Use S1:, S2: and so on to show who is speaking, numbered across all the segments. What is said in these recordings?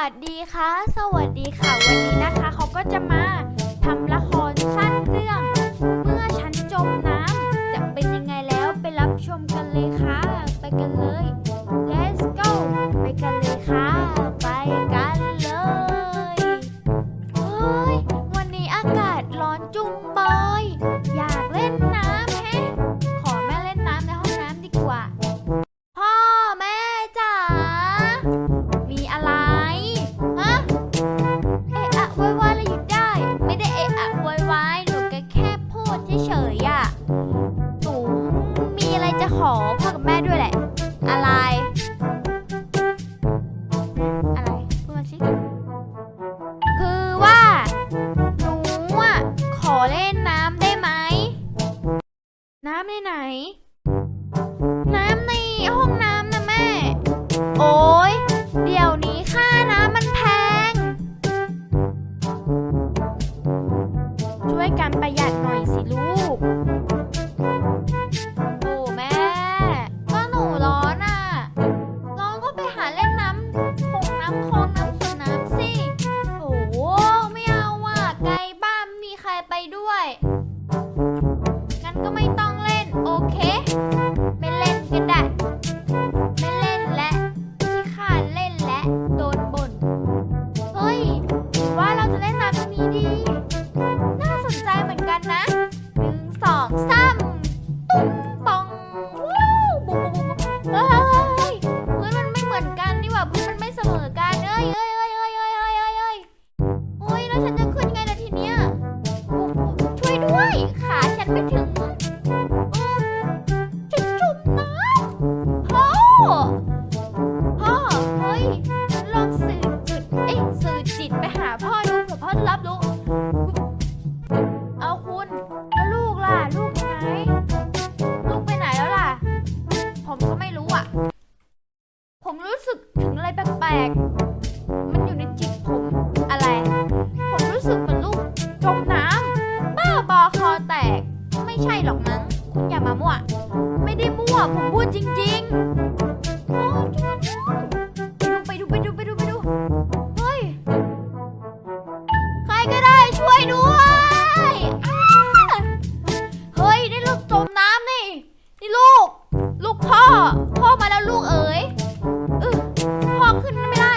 S1: วัสดีค่ะ สวัสดีค่ะ วันนี้นะคะเขาก็จะมาทำละครสั้นเรื่อง เมื่อฉันจมน้ำจะเป็นยังไงแล้วไปรับชมกันเลยค่ะ ไปกันเลย เล่นน้ำได้ไหม น้ำในไหน น้ำในห้องน้ำนะแม่ โอ้ยเดี๋ยวนี้ค่าน้ำมันแพง ช่วยกันประหยัดหน่อยสิลูกโอ้แม่ ก็หนูร้อนอะ ร้อนก็ไปหาเล่นน้ำ ก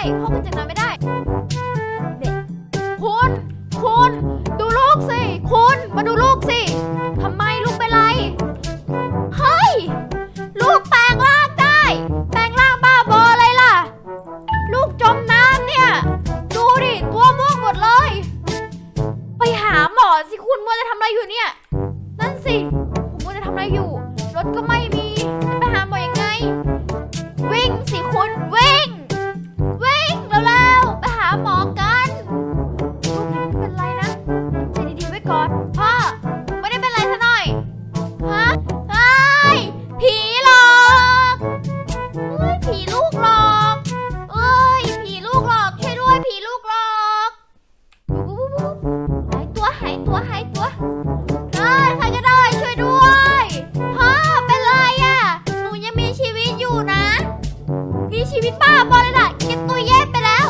S1: ได้พ่อขึ้นจากน้ำไม่ได้ เด็กคุณ คุณ ดูลูกสิ คุณ มาดูลูกสิทำไมลูกเป็นไร เฮ้ย ลูกแปลงร่างได้ แปลงร่างบ้าบออะไรล่ะ ลูกจมน้ำเนี่ย ดูดิ ตัวม่วงหมดเลย ไปหาหมอสิคุณมัวจะทำอะไรอยู่เนี่ย นั่นสิผมมัวจะทำอะไรอยู่ รถก็ไม่มี ตัวหายตัวหายตัวเฮ้ยใครก็ได้ช่วยด้วยพ่อเป็นไรอะหนูยังมีชีวิตอยู่นะ มีชีวิตบ้าบอเลยล่ะแกตัวแย่ไปแล้ว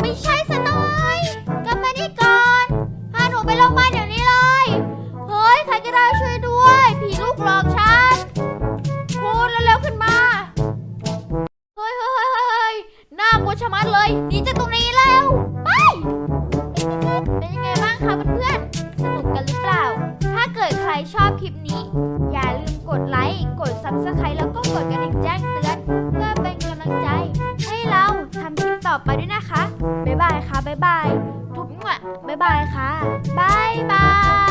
S1: ไม่ใช่ซะหน่อยกลับมานี่ก่อนพาหนูไปโรงพยาบาลเดี๋ยวนี้เลยเฮ้ยใครก็ได้ช่วยด้วยผีลูกหลอกฉันคุณเร็วๆขึ้นมาเฮ้ยเฮ้ยเฮ้ยเฮ้ยเฮ้ากลัวชะมัดเลยหนีจากตรงนี้ ต่อไปด้วยนะคะ บ๊ายบายค่ะ บ๊ายบายทุกหมวบ๊ายบายค่ะ บ๊ายบาย